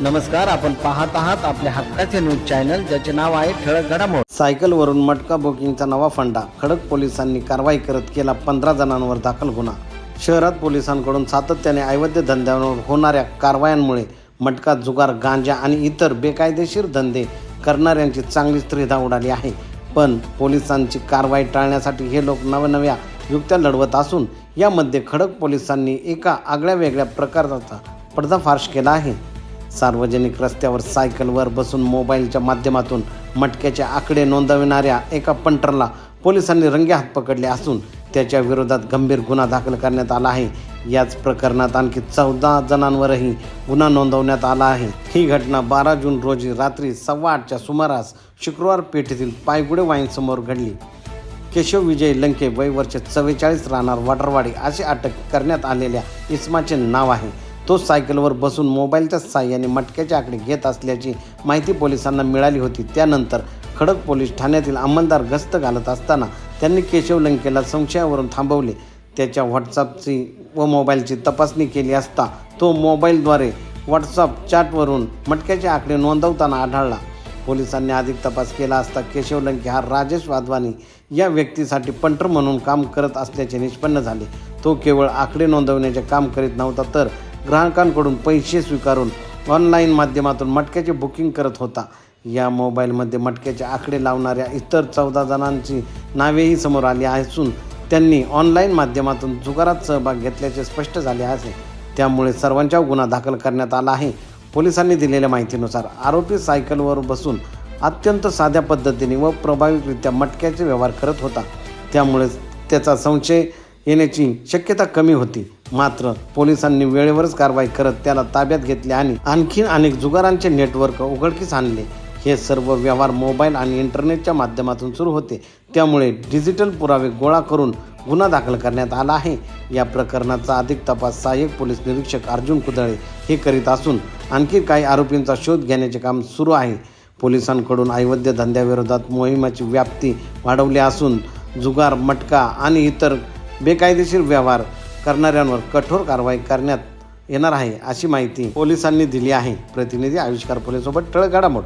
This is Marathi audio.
नमस्कार आपण पाहत आहात आपल्या हक्काचे न्यूज चॅनल ज्याचे नाव आहे ठळक घडामोड. सायकलवरून मटका बुकिंगचा नवा फंडा. खडक पोलिसांनी कारवाई करत केला पंधरा जणांवर दाखल गुन्हा. शहरात पोलिसांकडून सातत्याने अवैध धंद्यांवर होणाऱ्या कारवायांमुळे मटका जुगार गांजा आणि इतर बेकायदेशीर धंदे करणाऱ्यांची चांगलीच त्रिधा उडाली आहे. पण पोलिसांची कारवाई टाळण्यासाठी हे लोक नवनव्या युक्त्या लढवत असून यामध्ये खडक पोलिसांनी एका आगळ्या वेगळ्या प्रकाराचा पर्दाफाश केला आहे. सार्वजनिक रस्त्यावर सायकलवर बसून मोबाईलच्या माध्यमातून मटक्याचे आकडे नोंदविणाऱ्या एका पंटरला पोलिसांनी रंगेहात पकडले असून त्याच्या विरोधात गंभीर गुन्हा दाखल करण्यात आला आहे. याच प्रकरणात आणखी चौदा जणांवरही गुन्हा नोंदवण्यात आला आहे. ही घटना बारा जून रोजी रात्री सव्वा आठच्या सुमारास शुक्रवार पेठेतील पायगुडे वाईनसमोर घडली. केशव विजय लंके वय वर्ष चव्वेचाळीस राहणार वाटरवाडी असे अटक करण्यात आलेल्या इस्माचे नाव आहे. तो सायकलवर बसून मोबाईलच्या साह्याने मटक्याचे आकडे घेत असल्याची माहिती पोलिसांना मिळाली होती. त्यानंतर खडक पोलीस ठाण्यातील अंमलदार गस्त घालत असताना त्यांनी केशव लंकेला संशयावरून थांबवले. त्याच्या व्हॉट्सअपची व मोबाईलची तपासणी केली असता तो मोबाईलद्वारे व्हॉट्सअप चॅटवरून मटक्याचे आकडे नोंदवताना आढळला. पोलिसांनी अधिक तपास केला असता केशव लंके हा राजेश वाधवानी या व्यक्तीसाठी पंटर म्हणून काम करत असल्याचे निष्पन्न झाले. तो केवळ आकडे नोंदवण्याचे काम करीत नव्हता तर ग्राहकांकडून पैसे स्वीकारून ऑनलाईन माध्यमातून मटक्याचे बुकिंग करत होता. या मोबाईलमध्ये मटक्याचे आकडे लावणाऱ्या इतर चौदा जणांची नावेही समोर आली असून त्यांनी ऑनलाईन माध्यमातून जुगारात सहभाग घेतल्याचे स्पष्ट झाले आहे त्यामुळे सर्वांच्या गुन्हा दाखल करण्यात आला आहे. पोलिसांनी दिलेल्या माहितीनुसार आरोपी सायकलवर बसून अत्यंत साध्या पद्धतीने व प्रभावीरित्या मटक्याचे व्यवहार करत होता. त्यामुळे त्याचा संशय येण्याची शक्यता कमी होती. मात्र पोलिसांनी वेळेवरच कारवाई करत त्याला ताब्यात घेतले आणि आणखीन अनेक जुगारांचे नेटवर्क उघडकीस आणले. हे सर्व व्यवहार मोबाईल आणि इंटरनेटच्या माध्यमातून सुरू होते. त्यामुळे डिजिटल पुरावे गोळा करून गुन्हा दाखल करण्यात आला आहे. या प्रकरणाचा अधिक तपास सहाय्यक पोलीस निरीक्षक अर्जुन कुदळे हे करीत असून आणखी काही आरोपींचा शोध घेण्याचे काम सुरू आहे. पोलिसांकडून अवैध धंद्याविरोधात मोहिमाची व्याप्ती वाढवली असून जुगार मटका आणि इतर बेकायदेशीर व्यवहार करणाऱ्यांवर कठोर कारवाई करण्यात येणार आहे अशी माहिती पोलिसांनी दिली आहे. प्रतिनिधी आविष्कार पोलीसोबत ठळक घडामोड.